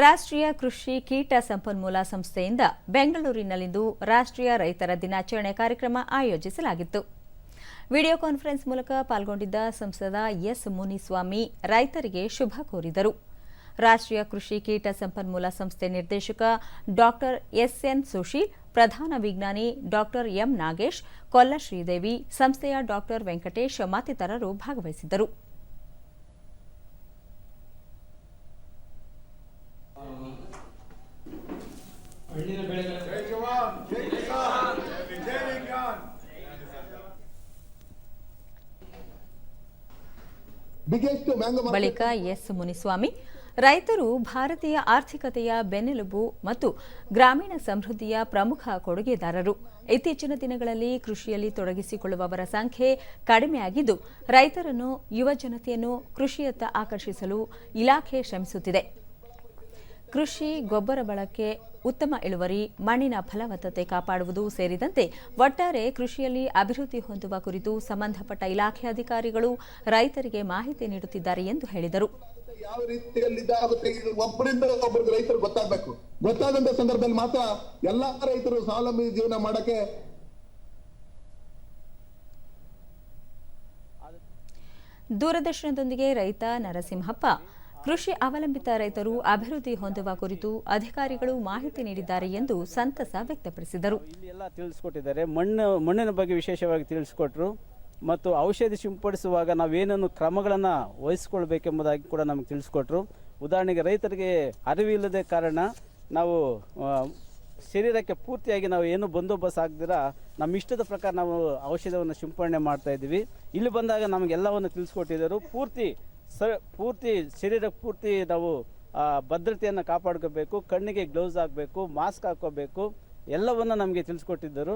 ರಾಷ್ಟ್ರೀಯ ಕೃಷಿ ಕೀಟ ಸಂಪನ್ಮೂಲ ಸಂಸ್ಥೆಯಿಂದ ಬೆಂಗಳೂರಿನಲ್ಲಿಂದು ರಾಷ್ಟ್ರೀಯ ರೈತರ ದಿನಾಚರಣೆ ಕಾರ್ಯಕ್ರಮ ಆಯೋಜಿಸಲಾಗಿತ್ತು. ವಿಡಿಯೋ ಕಾನ್ಫರೆನ್ಸ್ ಮೂಲಕ ಪಾಲ್ಗೊಂಡಿದ್ದ ಸಂಸದ ಎಸ್ ಮುನಿಸ್ವಾಮಿ ರೈತರಿಗೆ ಶುಭ ಕೋರಿದರು. ರಾಷ್ಟ್ರೀಯ ಕೃಷಿ ಕೀಟ ಸಂಪನ್ಮೂಲ ಸಂಸ್ಥೆ ನಿರ್ದೇಶಕ ಡಾಕ್ಟರ್ ಎಸ್ಎನ್ ಸುಶೀಲ್, ಪ್ರಧಾನ ವಿಜ್ಞಾನಿ ಡಾಕ್ಟರ್ ಎಂ ನಾಗೇಶ್ ಕೊಲ್ಲ ಶ್ರೀದೇವಿ ಸಂಸ್ಥೆಯ ಡಾಕ್ಟರ್ ವೆಂಕಟೇಶ್ ಮತ್ತಿತರರು ಭಾಗವಹಿಸಿದ್ದರು. ಬಳಿಕ ಎಸ್ ಮುನಿಸ್ವಾಮಿ ರೈತರು ಭಾರತೀಯ ಆರ್ಥಿಕತೆಯ ಬೆನ್ನೆಲುಬು ಮತ್ತು ಗ್ರಾಮೀಣ ಸಮೃದ್ಧಿಯ ಪ್ರಮುಖ ಕೊಡುಗೆದಾರರು. ಇತ್ತೀಚಿನ ದಿನಗಳಲ್ಲಿ ಕೃಷಿಯಲ್ಲಿ ತೊಡಗಿಸಿಕೊಳ್ಳುವವರ ಸಂಖ್ಯೆ ಕಡಿಮೆಯಾಗಿದ್ದು ರೈತರನ್ನು ಯುವ ಜನತೆಯನ್ನು ಕೃಷಿಯತ್ತ ಆಕರ್ಷಿಸಲು ಇಲಾಖೆ ಶ್ರಮಿಸುತ್ತಿದೆ. ಕೃಷಿ ಗೊಬ್ಬರ ಬಳಕೆ ಉತ್ತಮ ಇಳುವರಿ ಮಣ್ಣಿನ ಫಲವತ್ತತೆ ಕಾಪಾಡುವುದು ಸೇರಿದಂತೆ ಒಟ್ಟಾರೆ ಕೃಷಿಯಲ್ಲಿ ಅಭಿವೃದ್ಧಿ ಹೊಂದುವ ಕುರಿತು ಸಂಬಂಧಪಟ್ಟ ಇಲಾಖೆ ಅಧಿಕಾರಿಗಳು ರೈತರಿಗೆ ಮಾಹಿತಿ ನೀಡುತ್ತಿದ್ದಾರೆ ಎಂದು ಹೇಳಿದರು. ಯಾವ ರೀತಿಯಲ್ಲಿ ಇದಾಗುತ್ತೆ ಇದು ಒಬ್ಬರಿಂದ ಒಬ್ಬರಿಗೆ ರೈತರು ಗೊತ್ತಾಗಬೇಕು. ಗೊತ್ತಾದಂತ ಸಂದರ್ಭದಲ್ಲಿ ಮಾತ್ರ ಎಲ್ಲಾ ರೈತರು ಸ್ವಾವಲಂಬಿ ಜೀವನ ಮಾಡಕ್ಕೆ ದೂರದರ್ಶನದೊಂದಿಗೆ ರೈತ ನರಸಿಂಹಪ್ಪ. ಕೃಷಿ ಅವಲಂಬಿತ ರೈತರು ಅಭಿವೃದ್ಧಿ ಹೊಂದುವ ಕುರಿತು ಅಧಿಕಾರಿಗಳು ಮಾಹಿತಿ ನೀಡಿದ್ದಾರೆ ಎಂದು ಸಂತಸ ವ್ಯಕ್ತಪಡಿಸಿದರು. ಎಲ್ಲ ತಿಳಿಸ್ಕೊಟ್ಟಿದ್ದಾರೆ. ಮಣ್ಣು, ಮಣ್ಣಿನ ಬಗ್ಗೆ ವಿಶೇಷವಾಗಿ ತಿಳಿಸ್ಕೊಟ್ರು. ಮತ್ತು ಔಷಧಿ ಸಿಂಪಡಿಸುವಾಗ ನಾವೇನನ್ನು ಕ್ರಮಗಳನ್ನು ವಹಿಸ್ಕೊಳ್ಬೇಕೆಂಬುದಾಗಿ ಕೂಡ ನಮಗೆ ತಿಳಿಸ್ಕೊಟ್ರು. ಉದಾಹರಣೆಗೆ ರೈತರಿಗೆ ಅರಿವಿಲ್ಲದೆ ಕಾರಣ ನಾವು ಶರೀರಕ್ಕೆ ಪೂರ್ತಿಯಾಗಿ ನಾವು ಏನು ಬಂದೋಬಸ್ತ್ ಆಗದಿರ, ನಮ್ಮ ಇಷ್ಟದ ಪ್ರಕಾರ ನಾವು ಔಷಧವನ್ನು ಸಿಂಪಡಣೆ ಮಾಡ್ತಾ ಇದ್ದೀವಿ. ಇಲ್ಲಿ ಬಂದಾಗ ನಮಗೆಲ್ಲವನ್ನು ತಿಳಿಸ್ಕೊಟ್ಟಿದ್ದರು. ಪೂರ್ತಿ ಸ ಪೂರ್ತಿ ಶರೀರಕ್ಕೆ ಪೂರ್ತಿ ನಾವು ಭದ್ರತೆಯನ್ನು ಕಾಪಾಡ್ಕೋಬೇಕು, ಕಣ್ಣಿಗೆ ಗ್ಲೌಸ್ ಹಾಕಬೇಕು ಮಾಸ್ಕ್ ಹಾಕೋಬೇಕು ಎಲ್ಲವನ್ನು ನಮಗೆ ತಿಳಿಸ್ಕೊಟ್ಟಿದ್ದರು.